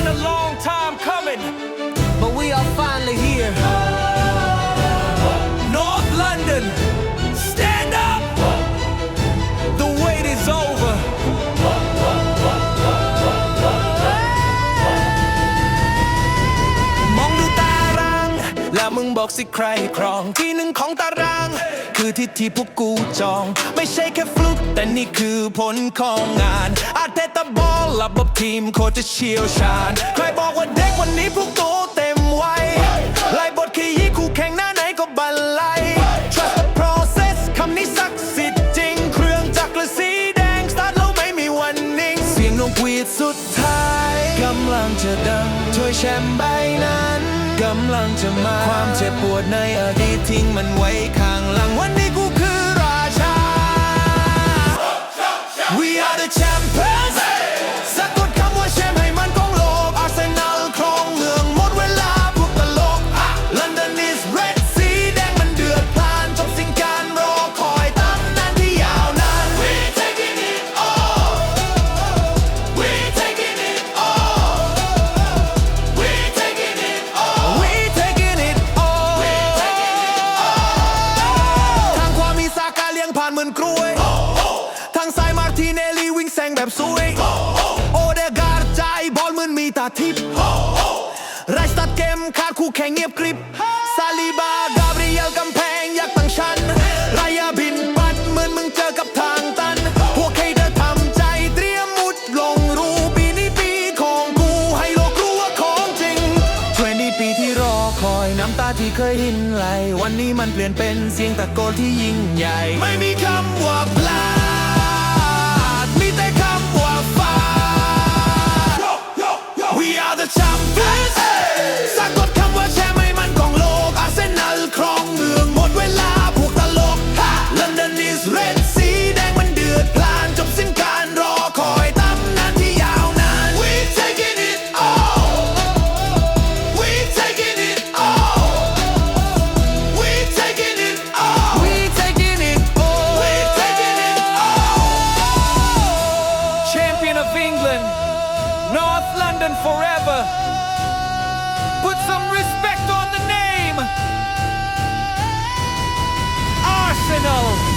been a long time coming, but we are finally here. North London, stand up! The wait is over. มองดูตาราง แล้วมึงบอกสิใครครองที่หนึ่งของตาราง คือที่ที่พวกกูจอง ไม่ใช่แค่ฟลุกแต่นี่คือผลของงานอาเท ตาบอลระบบทีมโคจะเชี่ยวชาญ ใครบอกว่าเด็กวันนี้พวกโตเต็มวัยไล่บทขยี้คู่แข่งหน้าไหนก็บันไล Trust the process คำนี้ศักดิ์สิทธิ์จริง เครื่องจักรและสีแดงสตาร์ทแล้วไม่มีวันนิ่ง เสียงนกหวีดสุดท้ายกำลังจะดังถ้วยแชมป์ใบนั้นกำลังจะมาความเจ็บปวดในอดีตทิ้งมันไว้ข้างหลังวันนี้กูคือราชา We are the champions มขาดคู่แข่งเงียบกริบซาลิบากาบรียลกำแพงอยากตั้งชั้นรายาบินปัดเหมือนมึงเจอกับทางตัน พวกใครเดินทำใจเตรียมมุดลงรูปีนี้ปีของกูให้โลกรู้ว่าของจริง20ปีที่รอคอยน้ำตาที่เคยหินไหล วันนี้มันเปลี่ยนเป็นเสียงตะโกนที่ยิ่งใหญ่ ไม่มีคำว่าพลาดมีแต่คำว่าฟา We are the champions สะกดคำว่าแชมป์ให้มันของโลก อาเซนอลครองเมืองหมดเวลาพวกตลก London is red สีแดงมันเดือดพล่านจบสิ้นการรอคอยตำนานที่ยาวนาน We taking it all We taking it all We taking it all We taking it all We taking it all Champion of England, North London forever. Arsenal.